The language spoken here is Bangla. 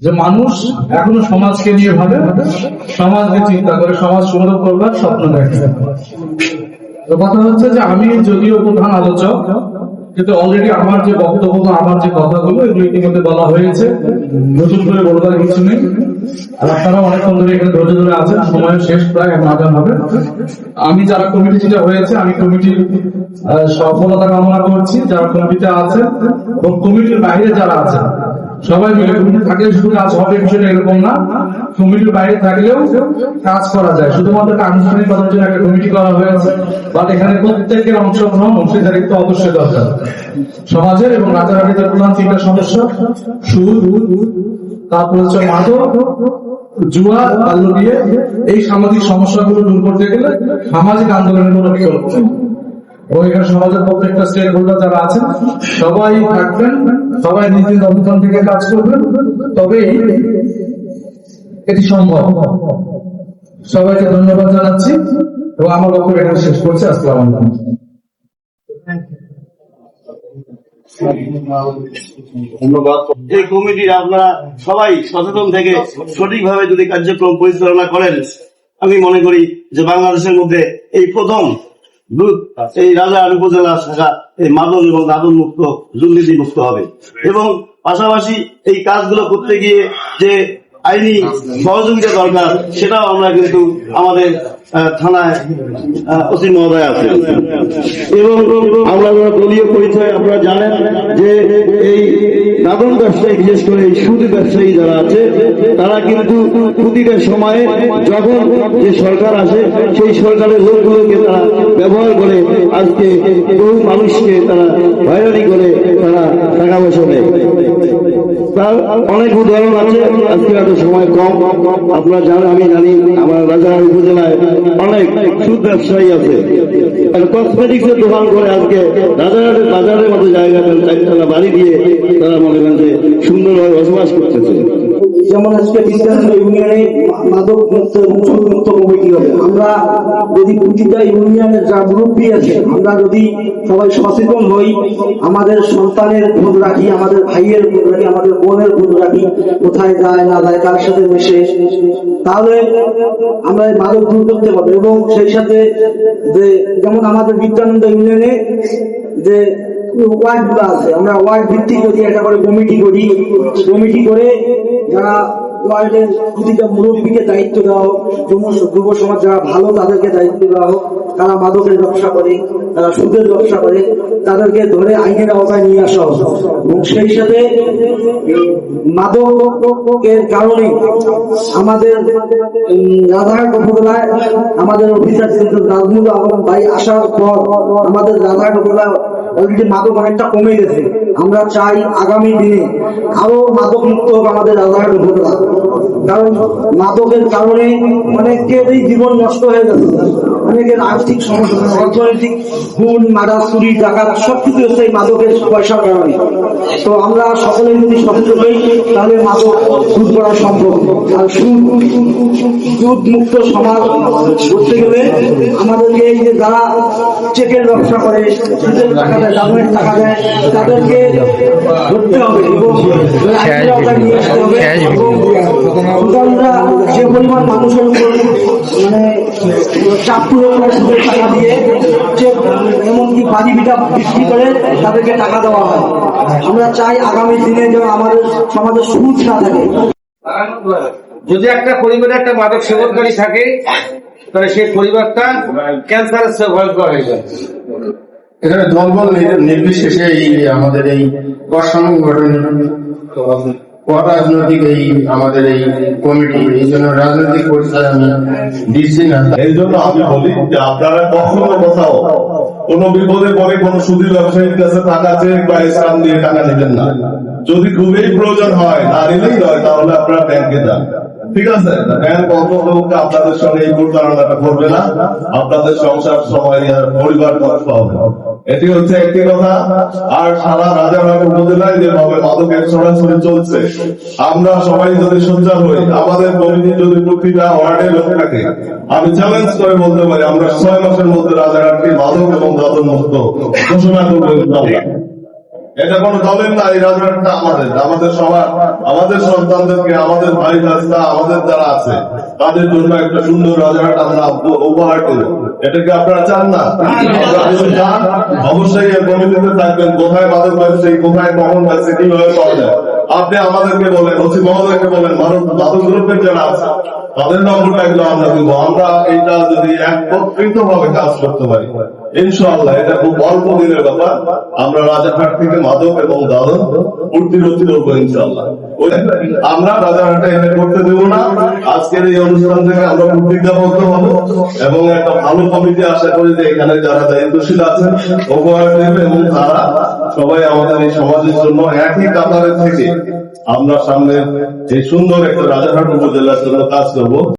যে মানুষ এখনও সমাজকে নিয়ে ভাবে সমাজকে চিন্তা করে সমাজ সুন্দর করবার স্বপ্ন দেখে। তো কথা হচ্ছে যে আমি যদিও প্রধান আলোচক, কিন্তু অলরেডি আমার যে বক্তব্য, আমার যে কথাগুলো, এগুলো ইতিমধ্যে বলা হয়েছে। নতুন করে বলবার কিছু নেই। আর আপনারা অনেকক্ষণ ধরে এখানে ধৈর্য ধরে আছেন। সময় শেষ, প্রায় এখন হবে। আমি যারা কমিটি যেটা হয়েছে, আমি কমিটির সফলতা কামনা করছি। যারা কমিটিতে আছে এবং কমিটির বাইরে যারা আছেন সবাই মিলে কমিটি থাকলে শুধু কাজ হবে বিষয়টা এরকম না। কমিটির বাইরে থাকলেও কাজ করা যায়। শুধুমাত্র আনুষ্ঠানিকতার জন্য একটা কমিটি করা হয়েছে। বাট এখানে প্রত্যেকের অংশগ্রহণ অংশীদারিত্ব অবশ্যই দরকার। সমাজের এবং রাজাঘাটের প্রধান তিনটা সমস্যা সুদ তারপর হচ্ছে মাদক, জুয়া বাল্য বিয়ে এই সামাজিক সমস্যাগুলো দূর করতে গেলে সামাজিক আন্দোলনের কোনো বিকল্প নেই। সবাইকে ধন্যবাদ জানাচ্ছি এবং আমার বক্তব্য এখানে শেষ করছি। আসসালাম ধন্যবাদ। এই কমিটির আপনারা সবাই সচেতন থেকে সঠিকভাবে যদি কার্যক্রম পরিচালনা করেন, আমি মনে করি যে বাংলাদেশের মধ্যে এই প্রথম এই রাজার উপজেলা শাখা এই মাদক এবং দাদন মুক্ত দুর্নীতি মুক্ত হবে। এবং পাশাপাশি এই কাজগুলো করতে গিয়ে যে আইনি সহযোগিতা দরকার, সেটাও আমরা কিন্তু আমাদের থানায় মহোদয় আছে এবং আমরা দলীয় পরিচয়, আপনারা জানেন যে এই দাদন ব্যবসায়ী, বিশেষ করে এই ব্যবসায়ী যারা আছে, তারা কিন্তু প্রতিটা সময়ে যখন যে সরকার আসে, সেই সরকারের লোকগুলোকে তারা ব্যবহার করে, আজকে বহু মানুষকে তারা হয়রানি করে তারা টাকা পয়সা নেয় তার অনেক উদাহরণ আছে। আজকে এত সময় কম। আপনারা জানেন, আমি জানি, আমার রাজার উপজেলায় অনেক সুদ ব্যবসায়ী আছে। কসমেটিক্স এর দোকান করে আজকে রাজারহাটের বাজারের মতো জায়গা একতলা বাড়ি দিয়ে তারা মনে করেন যে সুন্দরভাবে বসবাস করতেছে। যেমন আজকে বিদ্যানন্দ ইউনিয়নে মাদক মুক্ত মুক্ত কমিটি হবে। আমরা যদি প্রতিটা ইউনিয়নের যা মুরব্বী আছে, আমরা যদি সবাই সচেতন হই, আমাদের সন্তানের খোঁজ রাখি আমাদের ভাইয়ের খোঁজ রাখি আমাদের বোনের খোঁজ রাখি কোথায় যায় না যায়, কার সাথে মেশে, তাহলে আমরা মাদক দূর করতে পারব। এবং সেই সাথে যে, যেমন আমাদের বিদ্যানন্দ ইউনিয়নে যে মুরব্বীকে দায়িত্ব যুব সমাজ যারা ভালো তাদেরকে দায়িত্ব তারা মাদকের ব্যবসা করে তারা সুদের ব্যবসা করে তাদেরকে ধরে আইনের আওতায় নিয়ে আসা সেই সাথে এই মাদকের কারণে আমাদের উম, রাধাঘাট আমাদের অফিসার নাজমুল আলম ভাই আসার পর আমাদের উপজেলা অলরেডি মাদক অনেকটা কমে গেছে, আমরা চাই আগামী দিনে আরও মাদক মুক্ত হোক আমাদের উপজেলা কারণ মাদকের কারণে অনেকেরই জীবন নষ্ট হয়ে গেছে অনেকের আর্থিক সমস্যা অর্থনৈতিক খুন মারা চুরি ডাকাত সবকিছু হচ্ছে এই মাদকের পয়সার কারণে। তো আমরা সকলে যদি সচেতন হই তাহলে মাদক দূর করা সম্ভব। আর সুদ মুক্ত সমাজ করতে গেলে আমাদেরকে এই যে যারা চেকের ব্যবসা করে সুদের টাকা দেয় দামের টাকা দেয় তাদেরকে ধরতে হবে এবং নিয়ে আসতে হবে এবং যে পরিমাণ মানুষের উপর মানে চাপ প্রয়োগ করে সুদের টাকা দিয়ে যে এমনকি বাড়ি বিটা বিক্রি করে তাদেরকে টাকা দেওয়া হয়। আমরা চাই আগামী দিনে যেন আমাদের সমাজে সুদ না থাকে। যদি একটা পরিবারে একটা মাদক সেবনকারী থাকে তাহলে সেই পরিবারটা ক্যান্সারের ভয়ঙ্কর হয়ে যায়। এখানে দলবল নির্বিশেষে এই আমাদের এই অসংগঠন অরাজনৈতিক এই আমাদের এই কমিটি এই জন্য রাজনৈতিক পরিচয় আমি দিচ্ছি না। এই জন্য আমি বলি যে আপনারা কখনো কোথাও বিপদে সুদী ব্যবসায়ীর কাছে টাকা বা ইসলাম দিয়ে টাকা না। যদি খুবই প্রয়োজন হয়, না নিলেই হয়, তাহলে আপনারা ব্যাংকে যান। ঠিক আছে? ব্যাংক অন্তত আপনাদের সঙ্গে এই প্রতারণাটা করবে না। আপনাদের সংসার সময়, পরিবার কষ্ট হবে। এটি হচ্ছে একটি কথা। আর সারা রাজারহাট উপজেলায় যেভাবে মাদকের ছড়াছড়ি চলছে, আমরা সবাই যদি হই, আমাদের কমিটি যদি প্রতিটা ওয়ার্ডে লোক থাকে, আমি চ্যালেঞ্জ করে বলতে পারি, আমরা ছয় মাসের মধ্যে রাজারহাটকে মাদক এবং দাদন মুক্ত ঘোষণা করব এটা কোনো দলের না, এই রাজহাটটা আমাদের আমাদের সবার, আমাদের সন্তানদেরকে, আমাদের ভাই ভাস্তা আমাদের যারা আছে তাদের জন্য একটা সুন্দর রাজাহাট আমরা উপহার দেব এটাকে আপনারা চান না? অবশ্যই কমিটিতে থাকবেন। কোথায় মাদক পাচ্ছে কোথায় কখন পাচ্ছে কীভাবে পাওয়া যায়? আপনি আমাদেরকে বলেন, ওসি মহোদয়কে বলেন মানুষ মাদক গ্রুপের যারা আছে, তাদের নম্বরটা এগুলো আমরা দিব আমরা এটা যদি একত্রিত ভাবে কাজ করতে পারি। এটা খুব অল্প দিনের ব্যাপার। আমরা রাজারহাট থেকে মাদক এবং আমরা রাজারহাটে করতে দেবো না। আজকের এই অনুষ্ঠান থেকে আমরা হব এবং একটা ভালো কমিটি আশা করি যে এখানে যারা দায়িত্বশীল আছেন এবং তারা সবাই আমাদের এই সমাজের জন্য একই কাতারে থেকে আমরা সামনে এই সুন্দর একটা রাজারহাট উপজেলার জন্য কাজ করব।